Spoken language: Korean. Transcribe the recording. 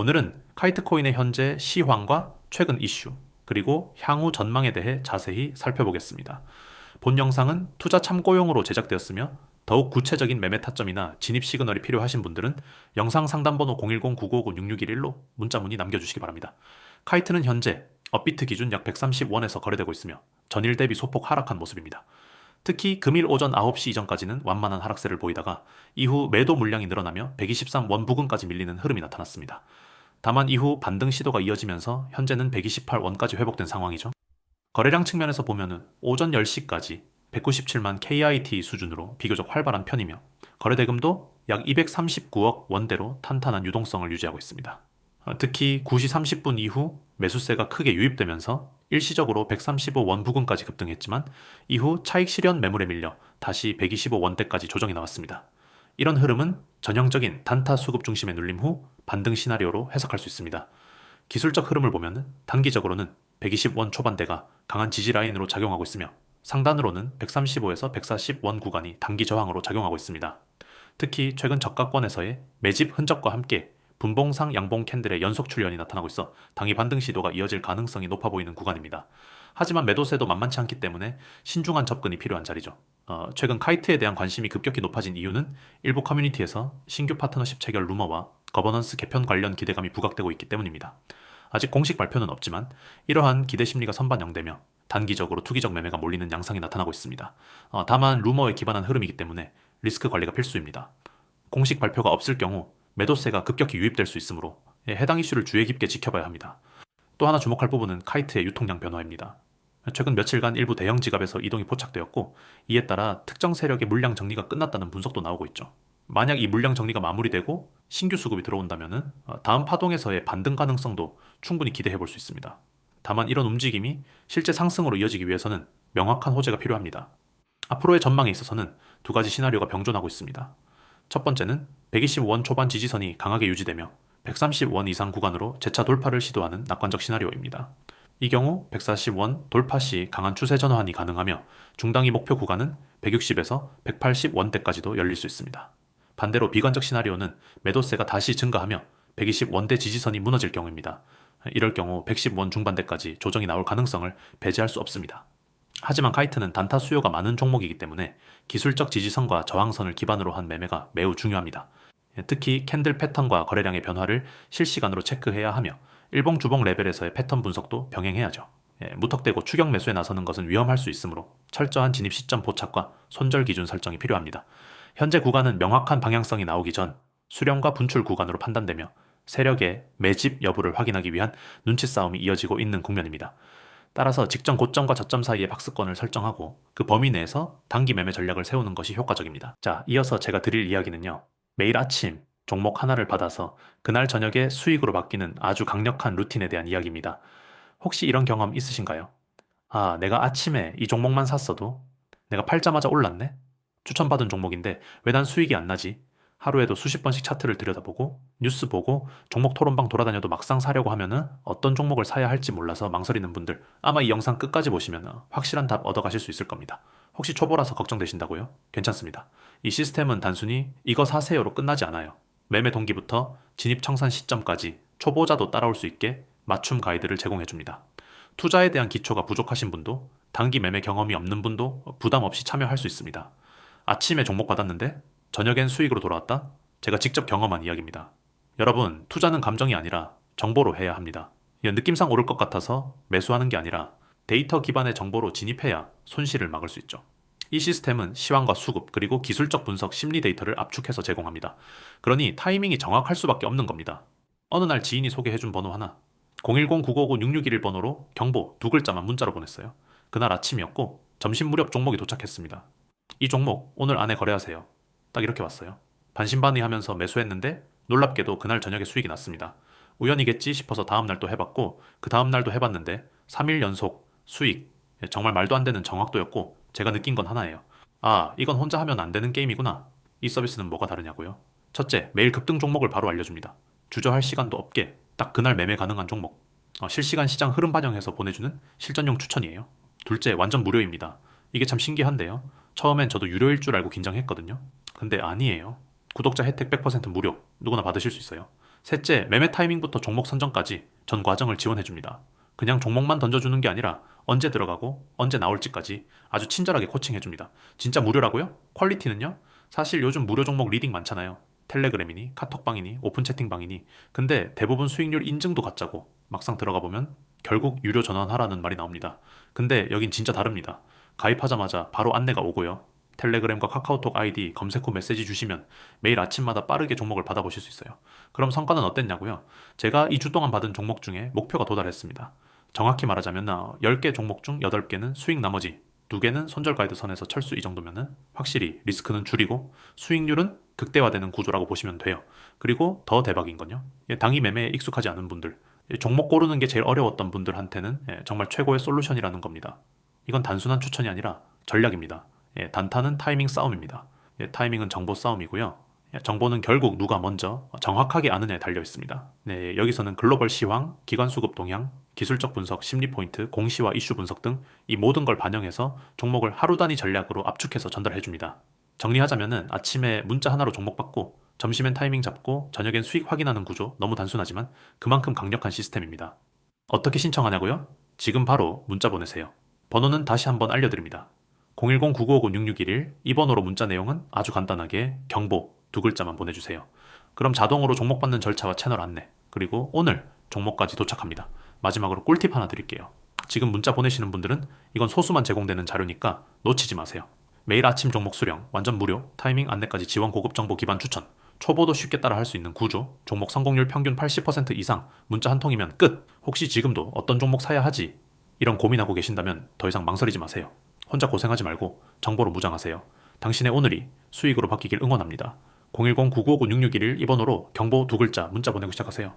오늘은 카이트코인의 현재 시황과 최근 이슈, 그리고 향후 전망에 대해 자세히 살펴보겠습니다. 본 영상은 투자 참고용으로 제작되었으며 더욱 구체적인 매매 타점이나 진입 시그널이 필요하신 분들은 영상 상담번호 010-9959-6611로 문자 문의 남겨주시기 바랍니다. 카이트는 현재 업비트 기준 약 130원에서 거래되고 있으며 전일 대비 소폭 하락한 모습입니다. 특히 금일 오전 9시 이전까지는 완만한 하락세를 보이다가 이후 매도 물량이 늘어나며 123원 부근까지 밀리는 흐름이 나타났습니다. 다만 이후 반등 시도가 이어지면서 현재는 128원까지 회복된 상황이죠. 거래량 측면에서 보면은 오전 10시까지 197만 KIT 수준으로 비교적 활발한 편이며 거래대금도 약 239억 원대로 탄탄한 유동성을 유지하고 있습니다. 어, 특히 9시 30분 이후 매수세가 크게 유입되면서 일시적으로 135원 부근까지 급등했지만 이후 차익 실현 매물에 밀려 다시 125원대까지 조정이 나왔습니다. 이런 흐름은 전형적인 단타 수급 중심의 눌림 후 반등 시나리오로 해석할 수 있습니다. 기술적 흐름을 보면 단기적으로는 120원 초반대가 강한 지지 라인으로 작용하고 있으며 상단으로는 135에서 140원 구간이 단기 저항으로 작용하고 있습니다. 특히 최근 저가권에서의 매집 흔적과 함께 분봉상 양봉 캔들의 연속 출현이 나타나고 있어 당이 반등 시도가 이어질 가능성이 높아 보이는 구간입니다. 하지만 매도세도 만만치 않기 때문에 신중한 접근이 필요한 자리죠. 어, 최근 카이트에 대한 관심이 급격히 높아진 이유는 일부 커뮤니티에서 신규 파트너십 체결 루머와 거버넌스 개편 관련 기대감이 부각되고 있기 때문입니다. 아직 공식 발표는 없지만 이러한 기대 심리가 선반영되며 단기적으로 투기적 매매가 몰리는 양상이 나타나고 있습니다. 어, 다만 루머에 기반한 흐름이기 때문에 리스크 관리가 필수입니다. 공식 발표가 없을 경우 매도세가 급격히 유입될 수 있으므로 예, 해당 이슈를 주의 깊게 지켜봐야 합니다. 또 하나 주목할 부분은 카이트의 유통량 변화입니다. 최근 며칠간 일부 대형 지갑에서 이동이 포착되었고 이에 따라 특정 세력의 물량 정리가 끝났다는 분석도 나오고 있죠. 만약 이 물량 정리가 마무리되고 신규 수급이 들어온다면 다음 파동에서의 반등 가능성도 충분히 기대해 볼 수 있습니다. 다만 이런 움직임이 실제 상승으로 이어지기 위해서는 명확한 호재가 필요합니다. 앞으로의 전망에 있어서는 두 가지 시나리오가 병존하고 있습니다. 첫 번째는 120원 초반 지지선이 강하게 유지되며 130원 이상 구간으로 재차 돌파를 시도하는 낙관적 시나리오입니다. 이 경우 140원 돌파 시 강한 추세 전환이 가능하며 중단기 목표 구간은 160에서 180원대까지도 열릴 수 있습니다. 반대로 비관적 시나리오는 매도세가 다시 증가하며 120원대 지지선이 무너질 경우입니다. 이럴 경우 110원 중반대까지 조정이 나올 가능성을 배제할 수 없습니다. 하지만 카이트는 단타 수요가 많은 종목이기 때문에 기술적 지지선과 저항선을 기반으로 한 매매가 매우 중요합니다. 특히 캔들 패턴과 거래량의 변화를 실시간으로 체크해야 하며 일봉 주봉 레벨에서의 패턴 분석도 병행해야죠. 예, 무턱대고 추격 매수에 나서는 것은 위험할 수 있으므로 철저한 진입 시점 포착과 손절 기준 설정이 필요합니다. 현재 구간은 명확한 방향성이 나오기 전 수렴과 분출 구간으로 판단되며 세력의 매집 여부를 확인하기 위한 눈치 싸움이 이어지고 있는 국면입니다. 따라서 직전 고점과 저점 사이의 박스권을 설정하고 그 범위 내에서 단기 매매 전략을 세우는 것이 효과적입니다. 자, 이어서 제가 드릴 이야기는요. 매일 아침 종목 하나를 받아서 그날 저녁에 수익으로 바뀌는 아주 강력한 루틴에 대한 이야기입니다. 혹시 이런 경험 있으신가요? 아, 내가 아침에 이 종목만 샀어도 내가 팔자마자 올랐네? 추천받은 종목인데 왜 난 수익이 안 나지? 하루에도 수십 번씩 차트를 들여다보고 뉴스 보고 종목 토론방 돌아다녀도 막상 사려고 하면은 어떤 종목을 사야 할지 몰라서 망설이는 분들 아마 이 영상 끝까지 보시면 확실한 답 얻어가실 수 있을 겁니다. 혹시 초보라서 걱정되신다고요? 괜찮습니다. 이 시스템은 단순히 이거 사세요로 끝나지 않아요. 매매 동기부터 진입 청산 시점까지 초보자도 따라올 수 있게 맞춤 가이드를 제공해 줍니다. 투자에 대한 기초가 부족하신 분도 단기 매매 경험이 없는 분도 부담 없이 참여할 수 있습니다. 아침에 종목 받았는데 저녁엔 수익으로 돌아왔다? 제가 직접 경험한 이야기입니다. 여러분, 투자는 감정이 아니라 정보로 해야 합니다. 느낌상 오를 것 같아서 매수하는 게 아니라 데이터 기반의 정보로 진입해야 손실을 막을 수 있죠. 이 시스템은 시황과 수급 그리고 기술적 분석 심리 데이터를 압축해서 제공합니다. 그러니 타이밍이 정확할 수밖에 없는 겁니다. 어느 날 지인이 소개해준 번호 하나 010-959-6611 번호로 경보 두 글자만 문자로 보냈어요. 그날 아침이었고 점심 무렵 종목이 도착했습니다. 이 종목 오늘 안에 거래하세요. 딱 이렇게 왔어요. 반신반의하면서 매수했는데 놀랍게도 그날 저녁에 수익이 났습니다. 우연이겠지 싶어서 다음날 또 해봤고 그 다음날도 해봤는데 3일 연속 수익 정말 말도 안 되는 정확도였고 제가 느낀 건 하나예요. 아 이건 혼자 하면 안 되는 게임이구나. 이 서비스는 뭐가 다르냐고요? 첫째 매일 급등 종목을 바로 알려줍니다. 주저할 시간도 없게 딱 그날 매매 가능한 종목 어, 실시간 시장 흐름 반영해서 보내주는 실전용 추천이에요. 둘째 완전 무료입니다. 이게 참 신기한데요. 처음엔 저도 유료일 줄 알고 긴장했거든요. 근데 아니에요. 구독자 혜택 100% 무료. 누구나 받으실 수 있어요. 셋째, 매매 타이밍부터 종목 선정까지 전 과정을 지원해줍니다. 그냥 종목만 던져주는 게 아니라 언제 들어가고 언제 나올지까지 아주 친절하게 코칭해줍니다. 진짜 무료라고요? 퀄리티는요? 사실 요즘 무료 종목 리딩 많잖아요. 텔레그램이니 카톡방이니 오픈 채팅방이니 근데 대부분 수익률 인증도 가짜고 막상 들어가 보면 결국 유료 전환하라는 말이 나옵니다. 근데 여긴 진짜 다릅니다. 가입하자마자 바로 안내가 오고요. 텔레그램과 카카오톡 아이디 검색 후 메시지 주시면 매일 아침마다 빠르게 종목을 받아보실 수 있어요. 그럼 성과는 어땠냐고요? 제가 2주 동안 받은 종목 중에 목표가 도달했습니다. 정확히 말하자면 10개 종목 중 8개는 수익 나머지 2개는 손절 가이드 선에서 철수 이 정도면은 확실히 리스크는 줄이고 수익률은 극대화되는 구조라고 보시면 돼요. 그리고 더 대박인 건요. 예, 당이 매매에 익숙하지 않은 분들, 예, 종목 고르는 게 제일 어려웠던 분들한테는 예, 정말 최고의 솔루션이라는 겁니다. 이건 단순한 추천이 아니라 전략입니다. 예, 단타는 타이밍 싸움입니다. 예, 타이밍은 정보 싸움이고요. 예, 정보는 결국 누가 먼저 정확하게 아느냐에 달려 있습니다. 네, 여기서는 글로벌 시황, 기관 수급 동향, 기술적 분석, 심리 포인트, 공시와 이슈 분석 등 이 모든 걸 반영해서 종목을 하루 단위 전략으로 압축해서 전달해 줍니다. 정리하자면은 아침에 문자 하나로 종목 받고 점심엔 타이밍 잡고 저녁엔 수익 확인하는 구조 너무 단순하지만 그만큼 강력한 시스템입니다. 어떻게 신청하냐고요? 지금 바로 문자 보내세요. 번호는 다시 한번 알려드립니다. 010-9959-6611 이 번호로 문자 내용은 아주 간단하게 경보 두 글자만 보내주세요. 그럼 자동으로 종목 받는 절차와 채널 안내 그리고 오늘 종목까지 도착합니다. 마지막으로 꿀팁 하나 드릴게요. 지금 문자 보내시는 분들은 이건 소수만 제공되는 자료니까 놓치지 마세요. 매일 아침 종목 수령, 완전 무료, 타이밍 안내까지 지원 고급 정보 기반 추천, 초보도 쉽게 따라 할 수 있는 구조, 종목 성공률 평균 80% 이상, 문자 한 통이면 끝! 혹시 지금도 어떤 종목 사야 하지? 이런 고민하고 계신다면 더 이상 망설이지 마세요. 혼자 고생하지 말고 정보로 무장하세요. 당신의 오늘이 수익으로 바뀌길 응원합니다. 010-9959-6611 이번호로 경보 두 글자 문자 보내고 시작하세요.